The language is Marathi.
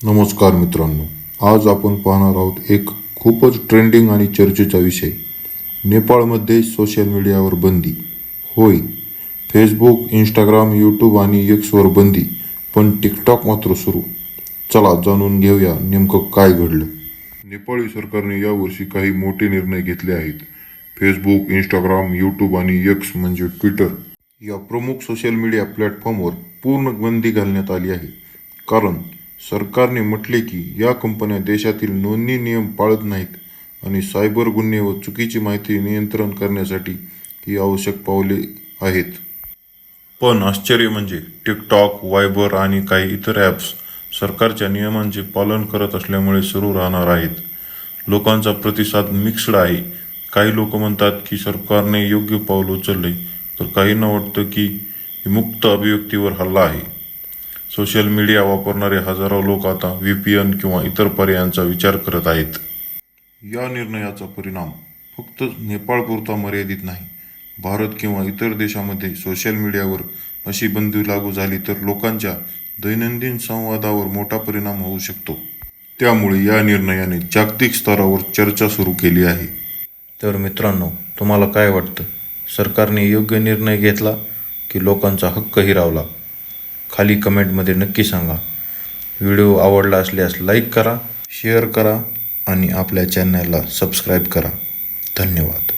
नमस्कार मित्रांनो आज आपण पाहणार आहोत एक खूपच ट्रेंडिंग आणि चर्चेचा विषय. नेपाळमध्ये सोशल मीडियावर बंदी. होय फेसबुक इंस्टाग्राम यूट्यूब आणि एक्सवर बंदी पण टिकटॉक मात्र सुरू. चला जाणून घेऊया नेमकं काय घडलं. नेपाळी सरकारने यावर्षी काही मोठे निर्णय घेतले आहेत. फेसबुक इंस्टाग्राम यूट्यूब आणि एक्स म्हणजे ट्विटर या प्रमुख सोशल मीडिया प्लॅटफॉर्मवर पूर्ण बंदी घालण्यात आली आहे. कारण सरकारने म्हटले की या कंपन्या देशातील नोंदणी नियम पाळत नाहीत आणि सायबर गुन्हे व चुकीची माहिती नियंत्रण करण्यासाठी ही आवश्यक पावले आहेत. पण आश्चर्य म्हणजे टिकटॉक वायबर आणि काही इतर ॲप्स सरकारच्या नियमांचे पालन करत असल्यामुळे सुरू राहणार आहेत. लोकांचा प्रतिसाद मिक्स्ड आहे. काही लोक म्हणतात की सरकारने योग्य पाऊल उचलले तर काहींना वाटतं की मुक्त अभिव्यक्तीवर हल्ला आहे. सोशल मीडिया वापरणारे हजारो लोक आता व्ही पी एन किंवा इतर पर्यायांचा विचार करत आहेत. या निर्णयाचा परिणाम फक्त नेपाळपुरता मर्यादित नाही भारत किंवा इतर देशामध्ये सोशल मीडियावर अशी बंदी लागू झाली तर लोकांच्या दैनंदिन संवादावर मोठा परिणाम होऊ शकतो. त्यामुळे या निर्णयाने जागतिक स्तरावर चर्चा सुरू केली आहे. तर मित्रांनो तुम्हाला काय वाटतं? सरकारने योग्य निर्णय घेतला की लोकांचा हक्क हिरावला खाली कमेंटमध्ये नक्की सांगा. व्हिडिओ आवडला असल्यास लाईक करा शेअर करा आणि आपल्या चॅनलला सबस्क्राईब करा. धन्यवाद.